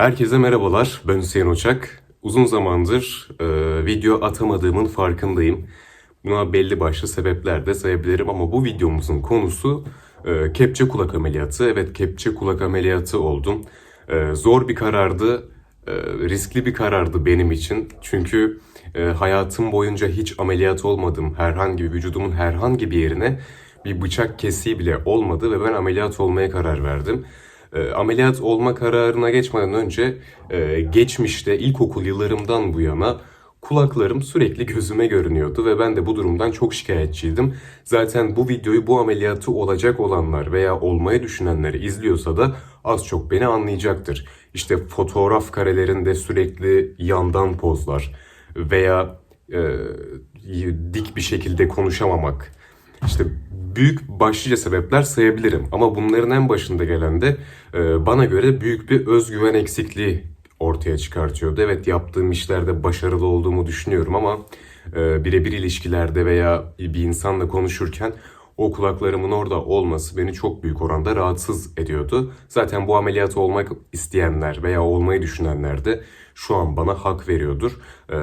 Herkese merhabalar, ben Hüseyin Uçak. Uzun zamandır e, video atamadığımın farkındayım. Buna belli başlı sebepler de sayabilirim ama bu videomuzun konusu e, kepçe kulak ameliyatı. Evet, kepçe kulak ameliyatı oldum. E, zor bir karardı, e, riskli bir karardı benim için. Çünkü e, hayatım boyunca hiç ameliyat olmadım. Herhangi bir vücudumun herhangi bir yerine bir bıçak kesiği bile olmadı ve ben ameliyat olmaya karar verdim. E, ameliyat olma kararına geçmeden önce e, geçmişte ilkokul yıllarımdan bu yana kulaklarım sürekli gözüme görünüyordu ve ben de bu durumdan çok şikayetçiydim. Zaten bu videoyu bu ameliyatı olacak olanlar veya olmayı düşünenler izliyorsa da az çok beni anlayacaktır. İşte fotoğraf karelerinde sürekli yandan pozlar veya e, dik bir şekilde konuşamamak. İşte büyük başlıca sebepler sayabilirim ama bunların en başında gelen de e, bana göre büyük bir özgüven eksikliği ortaya çıkartıyordu. Evet yaptığım işlerde başarılı olduğumu düşünüyorum ama e, birebir ilişkilerde veya bir insanla konuşurken o kulaklarımın orada olması beni çok büyük oranda rahatsız ediyordu. Zaten bu ameliyatı olmak isteyenler veya olmayı düşünenler de şu an bana hak veriyordur. E,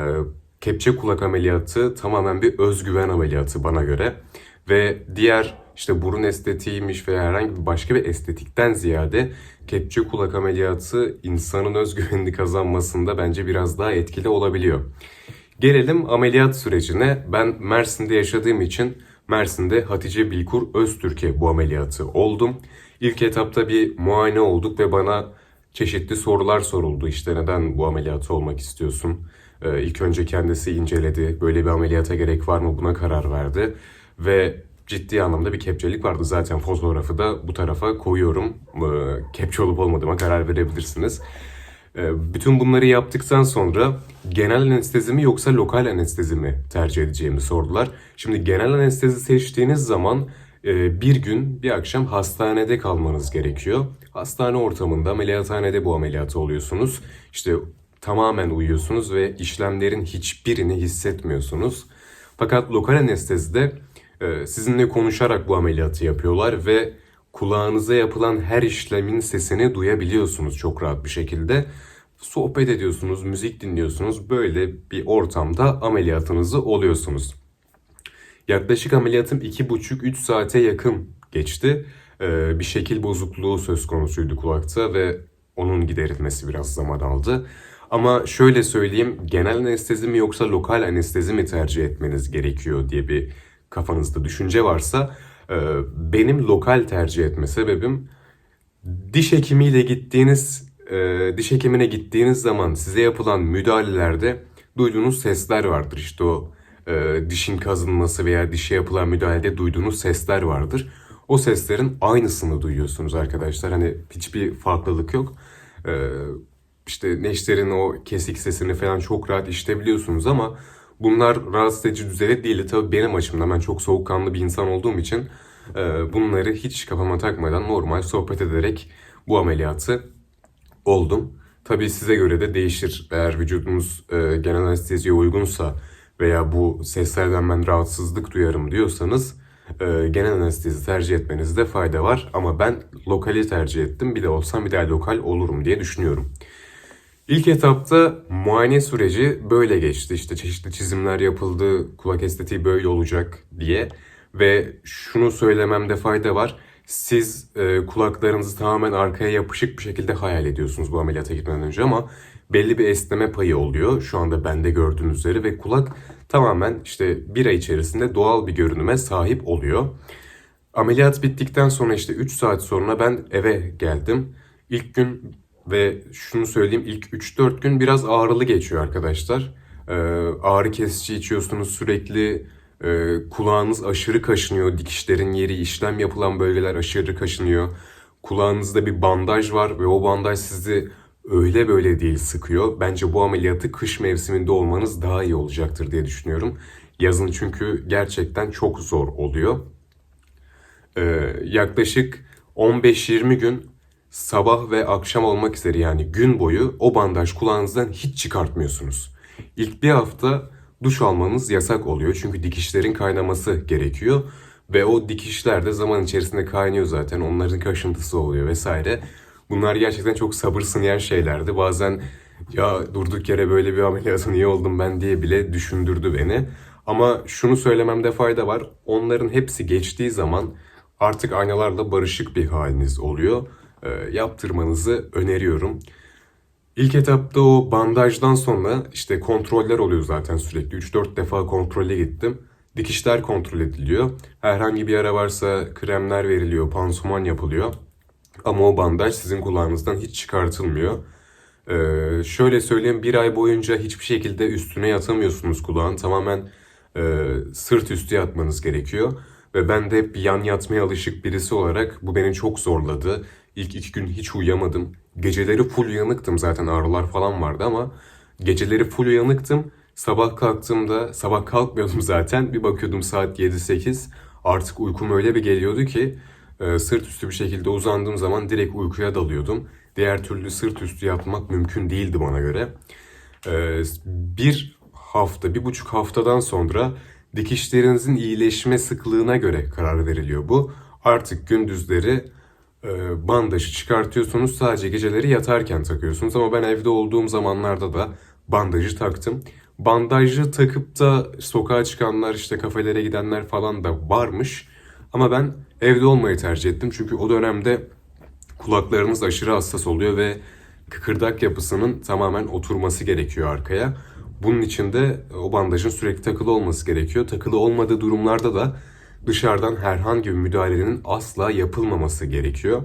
kepçe kulak ameliyatı tamamen bir özgüven ameliyatı bana göre. Ve diğer işte burun estetiğiymiş veya herhangi bir başka bir estetikten ziyade kepçe kulak ameliyatı insanın özgüvenini kazanmasında bence biraz daha etkili olabiliyor. Gelelim ameliyat sürecine. Ben Mersin'de yaşadığım için Mersin'de Hatice Bilkur Öztürk'e bu ameliyatı oldum. İlk etapta bir muayene olduk ve bana çeşitli sorular soruldu. İşte neden bu ameliyatı olmak istiyorsun? Ee, ilk önce kendisi inceledi. Böyle bir ameliyata gerek var mı buna karar verdi. Ve ciddi anlamda bir kepçelik vardı. Zaten fotoğrafı da bu tarafa koyuyorum. Ee, Kepçe olup olmadığıma karar verebilirsiniz. Ee, Bütün bunları yaptıktan sonra genel anestezi mi yoksa lokal anestezi mi tercih edeceğimi sordular. Şimdi genel anestezi seçtiğiniz zaman e, bir gün bir akşam hastanede kalmanız gerekiyor. Hastane ortamında ameliyathanede bu ameliyatı oluyorsunuz. İşte tamamen uyuyorsunuz ve işlemlerin hiçbirini hissetmiyorsunuz. Fakat lokal anestezide sizinle konuşarak bu ameliyatı yapıyorlar ve kulağınıza yapılan her işlemin sesini duyabiliyorsunuz çok rahat bir şekilde. Sohbet ediyorsunuz, müzik dinliyorsunuz. Böyle bir ortamda ameliyatınızı oluyorsunuz. Yaklaşık ameliyatım 2,5-3 saate yakın geçti. Ee, bir şekil bozukluğu söz konusuydu kulakta ve onun giderilmesi biraz zaman aldı. Ama şöyle söyleyeyim, genel anestezi mi yoksa lokal anestezi mi tercih etmeniz gerekiyor diye bir kafanızda düşünce varsa e, benim lokal tercih etme sebebim diş hekimiyle gittiğiniz e, diş hekimine gittiğiniz zaman size yapılan müdahalelerde duyduğunuz sesler vardır. İşte o e, dişin kazınması veya dişe yapılan müdahalede duyduğunuz sesler vardır. O seslerin aynısını duyuyorsunuz arkadaşlar. Hani hiçbir farklılık yok. E, işte neşterin o kesik sesini falan çok rahat işitebiliyorsunuz ama bunlar rahatsız edici düzeyde değil. Tabii benim açımdan ben çok soğukkanlı bir insan olduğum için e, bunları hiç kafama takmadan normal sohbet ederek bu ameliyatı oldum. Tabii size göre de değişir. Eğer vücudunuz e, genel anesteziye uygunsa veya bu seslerden ben rahatsızlık duyarım diyorsanız e, genel anestezi tercih etmenizde fayda var. Ama ben lokali tercih ettim. Bir de olsam bir daha lokal olurum diye düşünüyorum. İlk etapta muayene süreci böyle geçti. İşte çeşitli çizimler yapıldı, kulak estetiği böyle olacak diye. Ve şunu söylememde fayda var. Siz e, kulaklarınızı tamamen arkaya yapışık bir şekilde hayal ediyorsunuz bu ameliyata gitmeden önce ama belli bir esneme payı oluyor. Şu anda bende gördüğünüz üzere ve kulak tamamen işte bir ay içerisinde doğal bir görünüme sahip oluyor. Ameliyat bittikten sonra işte 3 saat sonra ben eve geldim. İlk gün ve şunu söyleyeyim ilk 3-4 gün biraz ağrılı geçiyor arkadaşlar. Ee, ağrı kesici içiyorsunuz sürekli. Ee, kulağınız aşırı kaşınıyor. Dikişlerin yeri, işlem yapılan bölgeler aşırı kaşınıyor. Kulağınızda bir bandaj var ve o bandaj sizi öyle böyle değil sıkıyor. Bence bu ameliyatı kış mevsiminde olmanız daha iyi olacaktır diye düşünüyorum. Yazın çünkü gerçekten çok zor oluyor. Ee, yaklaşık 15-20 gün sabah ve akşam olmak üzere yani gün boyu o bandaj kulağınızdan hiç çıkartmıyorsunuz. İlk bir hafta duş almanız yasak oluyor çünkü dikişlerin kaynaması gerekiyor ve o dikişler de zaman içerisinde kaynıyor zaten onların kaşıntısı oluyor vesaire. Bunlar gerçekten çok sabır sınayan şeylerdi. Bazen ya durduk yere böyle bir ameliyatı niye oldum ben diye bile düşündürdü beni. Ama şunu söylememde fayda var. Onların hepsi geçtiği zaman artık aynalarla barışık bir haliniz oluyor. Ee, yaptırmanızı öneriyorum. İlk etapta o bandajdan sonra işte kontroller oluyor zaten sürekli. 3-4 defa kontrole gittim. Dikişler kontrol ediliyor. Herhangi bir yara varsa kremler veriliyor, pansuman yapılıyor. Ama o bandaj sizin kulağınızdan hiç çıkartılmıyor. Ee, şöyle söyleyeyim bir ay boyunca hiçbir şekilde üstüne yatamıyorsunuz kulağın. Tamamen e, sırt üstü yatmanız gerekiyor. Ve ben de hep yan yatmaya alışık birisi olarak bu beni çok zorladı. İlk iki gün hiç uyuyamadım. Geceleri full uyanıktım zaten ağrılar falan vardı ama geceleri full uyanıktım. Sabah kalktığımda, sabah kalkmıyordum zaten. Bir bakıyordum saat 7-8. Artık uykum öyle bir geliyordu ki e, sırt üstü bir şekilde uzandığım zaman direkt uykuya dalıyordum. Diğer türlü sırt üstü yatmak mümkün değildi bana göre. E, bir hafta, bir buçuk haftadan sonra dikişlerinizin iyileşme sıklığına göre karar veriliyor bu. Artık gündüzleri e, bandajı çıkartıyorsunuz sadece geceleri yatarken takıyorsunuz ama ben evde olduğum zamanlarda da bandajı taktım. Bandajı takıp da sokağa çıkanlar işte kafelere gidenler falan da varmış. Ama ben evde olmayı tercih ettim çünkü o dönemde kulaklarınız aşırı hassas oluyor ve kıkırdak yapısının tamamen oturması gerekiyor arkaya. Bunun için de o bandajın sürekli takılı olması gerekiyor. Takılı olmadığı durumlarda da dışarıdan herhangi bir müdahalenin asla yapılmaması gerekiyor.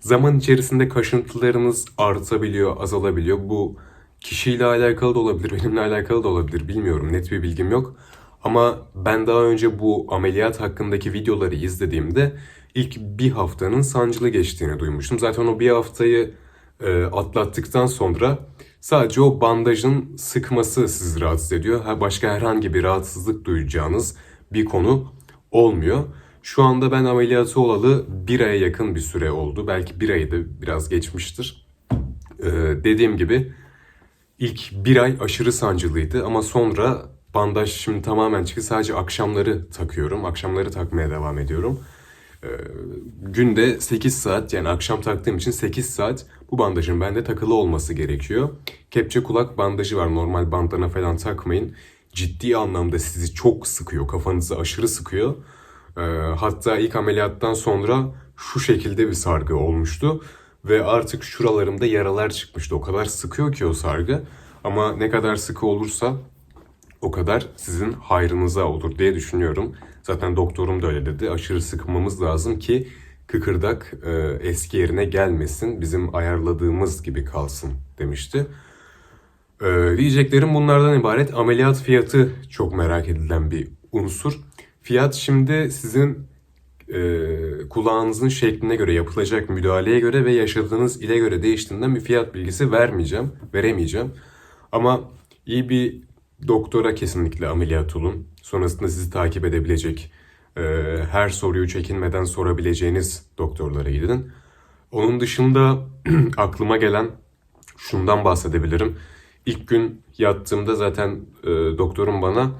Zaman içerisinde kaşıntılarınız artabiliyor, azalabiliyor. Bu kişiyle alakalı da olabilir, benimle alakalı da olabilir bilmiyorum. Net bir bilgim yok. Ama ben daha önce bu ameliyat hakkındaki videoları izlediğimde ilk bir haftanın sancılı geçtiğini duymuştum. Zaten o bir haftayı e, atlattıktan sonra sadece o bandajın sıkması sizi rahatsız ediyor. Ha, başka herhangi bir rahatsızlık duyacağınız bir konu olmuyor. Şu anda ben ameliyatı olalı bir aya yakın bir süre oldu. Belki bir ayı da biraz geçmiştir. Ee, dediğim gibi ilk bir ay aşırı sancılıydı ama sonra bandaj şimdi tamamen çıktı. Sadece akşamları takıyorum. Akşamları takmaya devam ediyorum. Ee, günde 8 saat yani akşam taktığım için 8 saat bu bandajın bende takılı olması gerekiyor. Kepçe kulak bandajı var. Normal bandana falan takmayın. Ciddi anlamda sizi çok sıkıyor. Kafanızı aşırı sıkıyor. Ee, hatta ilk ameliyattan sonra şu şekilde bir sargı olmuştu. Ve artık şuralarımda yaralar çıkmıştı. O kadar sıkıyor ki o sargı. Ama ne kadar sıkı olursa o kadar sizin hayrınıza olur diye düşünüyorum. Zaten doktorum da öyle dedi. Aşırı sıkmamız lazım ki kıkırdak e, eski yerine gelmesin. Bizim ayarladığımız gibi kalsın demişti. E, diyeceklerim bunlardan ibaret. Ameliyat fiyatı çok merak edilen bir unsur. Fiyat şimdi sizin e, kulağınızın şekline göre, yapılacak müdahaleye göre ve yaşadığınız ile göre değiştiğinden bir fiyat bilgisi vermeyeceğim, veremeyeceğim. Ama iyi bir doktora kesinlikle ameliyat olun. Sonrasında sizi takip edebilecek, e, her soruyu çekinmeden sorabileceğiniz doktorlara gidin. Onun dışında aklıma gelen şundan bahsedebilirim. İlk gün yattığımda zaten e, doktorum bana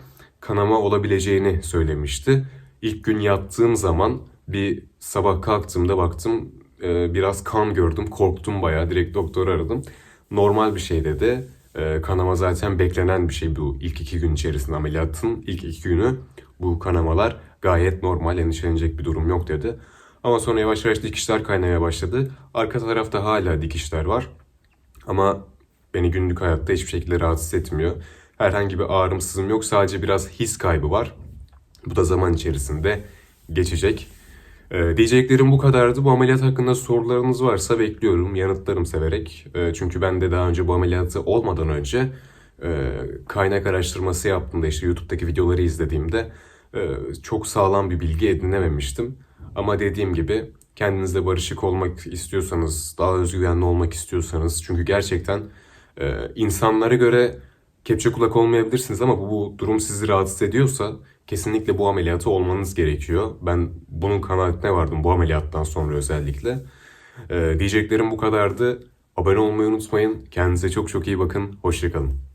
kanama olabileceğini söylemişti. İlk gün yattığım zaman bir sabah kalktığımda baktım e, biraz kan gördüm. Korktum bayağı. Direkt doktoru aradım. Normal bir şey dedi. E, kanama zaten beklenen bir şey bu ilk iki gün içerisinde ameliyatın ilk iki günü bu kanamalar gayet normal endişelenecek bir durum yok dedi. Ama sonra yavaş yavaş dikişler kaynamaya başladı. Arka tarafta hala dikişler var. Ama beni günlük hayatta hiçbir şekilde rahatsız etmiyor. Herhangi bir ağrım sızım yok. Sadece biraz his kaybı var. Bu da zaman içerisinde geçecek. Ee, diyeceklerim bu kadardı. Bu ameliyat hakkında sorularınız varsa bekliyorum. Yanıtlarım severek. Ee, çünkü ben de daha önce bu ameliyatı olmadan önce e, kaynak araştırması yaptığımda işte YouTube'daki videoları izlediğimde e, çok sağlam bir bilgi edinememiştim. Ama dediğim gibi kendinizle barışık olmak istiyorsanız, daha özgüvenli olmak istiyorsanız çünkü gerçekten e, insanlara göre kepçe kulak olmayabilirsiniz ama bu, bu durum sizi rahatsız ediyorsa kesinlikle bu ameliyatı olmanız gerekiyor. Ben bunun kanaatine vardım bu ameliyattan sonra özellikle. Ee, diyeceklerim bu kadardı. Abone olmayı unutmayın. Kendinize çok çok iyi bakın. Hoşçakalın.